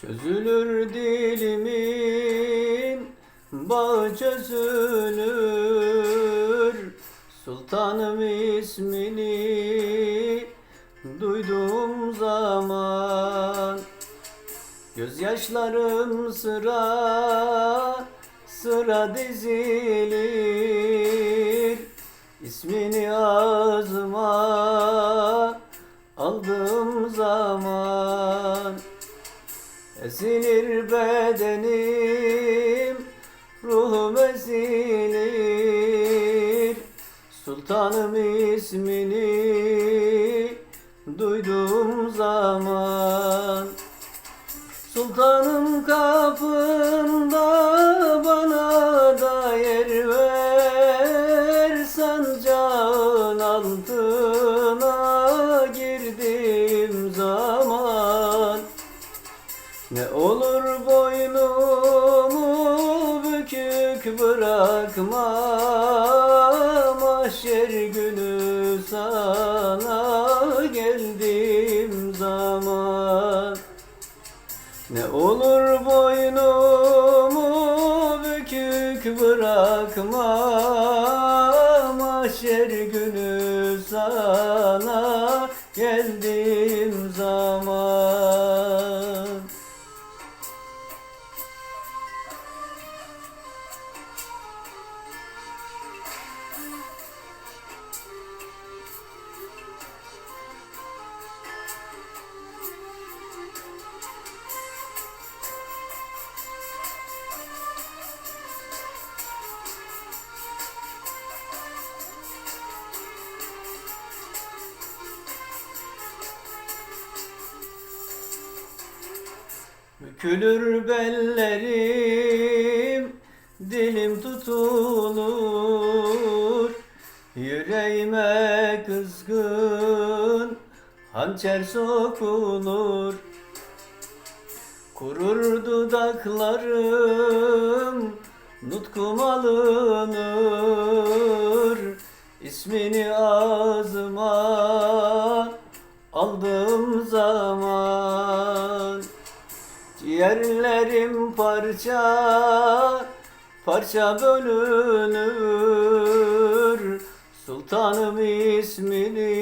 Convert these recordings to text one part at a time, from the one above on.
Çözülür dilimin bağı çözülür. Sultanım ismini duyduğum zaman Gözyaşlarım sıra sıra dizilir. İsmini ağzıma aldığım zaman Esilir bedenim, ruhum esilir Sultanım ismini duyduğum zaman Sultanım kapında ne olur boynumu bükük bırakma Mahşer günü sana geldiğim zaman. Ne olur boynumu bükük bırakma Mahşer günü sana geldiğim zaman Bükülür bellerim, dilim tutulur. Yüreğime kızgın hançer sokulur. Kurur dudaklarım, nutkum alınır. İsmini ağzıma Ciğerlerim parça parça bölünür. Sultanım ismini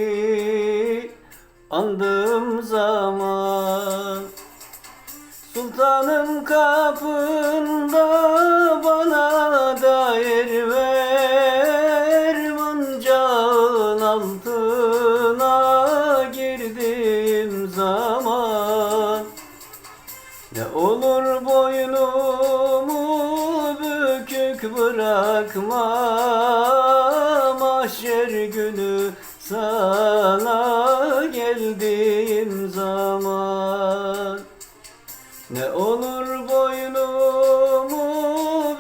andığım zaman Sultanım kapında bana ne olur boynumu bükük bırakma Mahşer günü sana geldiğim zaman. Ne olur boynumu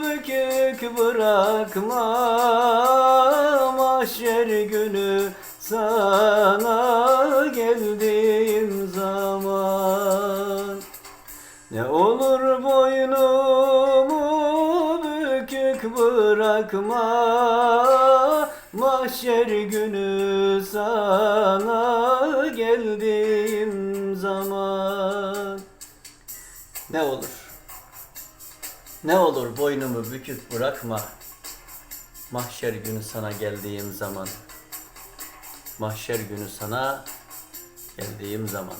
bükük bırakma Mahşer günü sana geldiğim bırakma Mahşer günü sana geldiğim zaman. Ne olur Ne olur boynumu bükük bırakma Mahşer günü sana geldiğim zaman. Mahşer günü sana geldiğim zaman